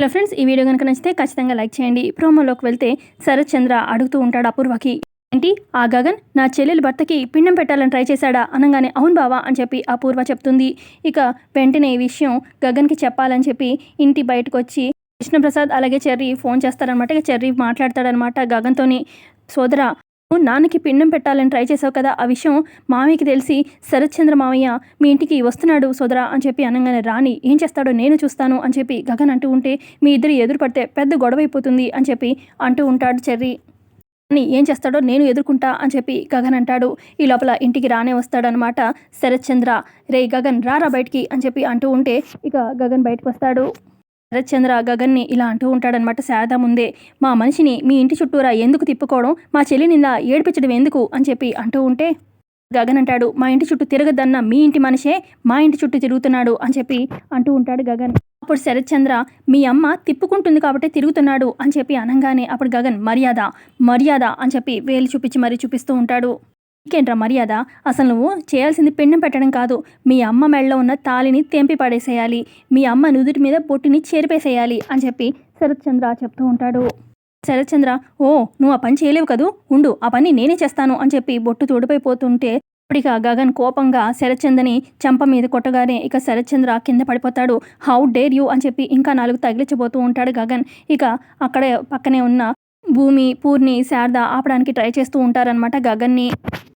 Hello friends ఈ video కనుక నచ్చితే ఖచ్చితంగా లైక్ చేయండి. ప్రోమోలోకి వెళ్తే శరత్ చంద్ర అడుగుతూ ఉంటాడు అపూర్వకి. ఏంటి? ఆ గగన్ నా చెల్లెలి భర్తకి పిండం పెట్టాలని ట్రై చేశాడా? అనగానే అవును బావా అని చెప్పి అపూర్వ చెప్తుంది. ఇక వెంటనే ఈ విషయం గగన్కి చెప్పాలని చెప్పి ఇంటి బయటకు వచ్చి కృష్ణప్రసాద్ అలాగే చెర్రీ ఫోన్ చేస్తారనమాట. ఇక చెర్రీ మాట్లాడతాడనమాట గగన్తోని. సోదరా నాన్నకి పిండం పెట్టాలని ట్రై చేసావు కదా ఆ విషయం మామయ్యకి తెలిసి శరత్చంద్ర మామయ్య మీ ఇంటికి వస్తున్నాడు సోదరా అని చెప్పి అనగానే రాణి ఏం చేస్తాడో నేను చూస్తాను అని చెప్పి గగన్ అంటూ ఉంటే మీ ఇద్దరు ఎదురు పడితే పెద్ద గొడవ అయిపోతుంది అని చెప్పి అంటూ ఉంటాడు చెర్రీ. అని ఏం చేస్తాడో నేను ఎదుర్కొంటా అని చెప్పి గగన్ అంటాడు. ఈ లోపల ఇంటికి రానే వస్తాడనమాట శరత్చంద్ర. రే గగన్ రారా బయటికి అని చెప్పి అంటూ ఉంటే ఇక గగన్ బయటకు వస్తాడు. శరత్చంద్ర గగన్ని ఇలా అంటూ ఉంటాడనమాట శారద ముందే. మా మనిషిని మీ ఇంటి చుట్టూరా ఎందుకు తిప్పుకోవడం? మా చెల్లి నింద ఏడిపించడం ఎందుకు? అని చెప్పి అంటూ ఉంటే గగన్ అంటాడు మా ఇంటి చుట్టూ తిరగద్దన్న మీ ఇంటి మనిషే మా ఇంటి చుట్టూ తిరుగుతున్నాడు అని చెప్పి అంటూ ఉంటాడు గగన్. అప్పుడు శరత్చంద్ర మీ అమ్మ తిప్పుకుంటుంది కాబట్టి తిరుగుతున్నాడు అని చెప్పి అనగానే అప్పుడు గగన్ మర్యాద మర్యాద అని చెప్పి వేలు చూపించి మరీ చూపిస్తూ ఉంటాడు. నీకేంట్రా మర్యాద? అసలు నువ్వు చేయాల్సింది పిండం పెట్టడం కాదు. మీ అమ్మ మెడలో ఉన్న తాలిని తెంపి పడేసేయాలి. మీ అమ్మ నుదుటి మీద బొట్టిని చేరిపేసేయాలి అని చెప్పి శరత్చంద్ర చెప్తూ ఉంటాడు. శరత్చంద్ర ఓ నువ్వు ఆ పని చేయలేవు కదూ? ఉండు ఆ పని నేనే చేస్తాను అని చెప్పి బొట్టు తోడిపోయిపోతుంటే ఇక గగన్ కోపంగా శరత్చంద్రని చంప మీద కొట్టగానే ఇక శరత్చంద్ర కింద పడిపోతాడు. హౌ డేర్ యూ అని చెప్పి ఇంకా నాలుగు తగిలించబోతూ ఉంటాడు గగన్. ఇక అక్కడే పక్కనే ఉన్న భూమి పూర్ణి శారద ఆపడానికి ట్రై చేస్తూ ఉంటారనమాట గగన్ని.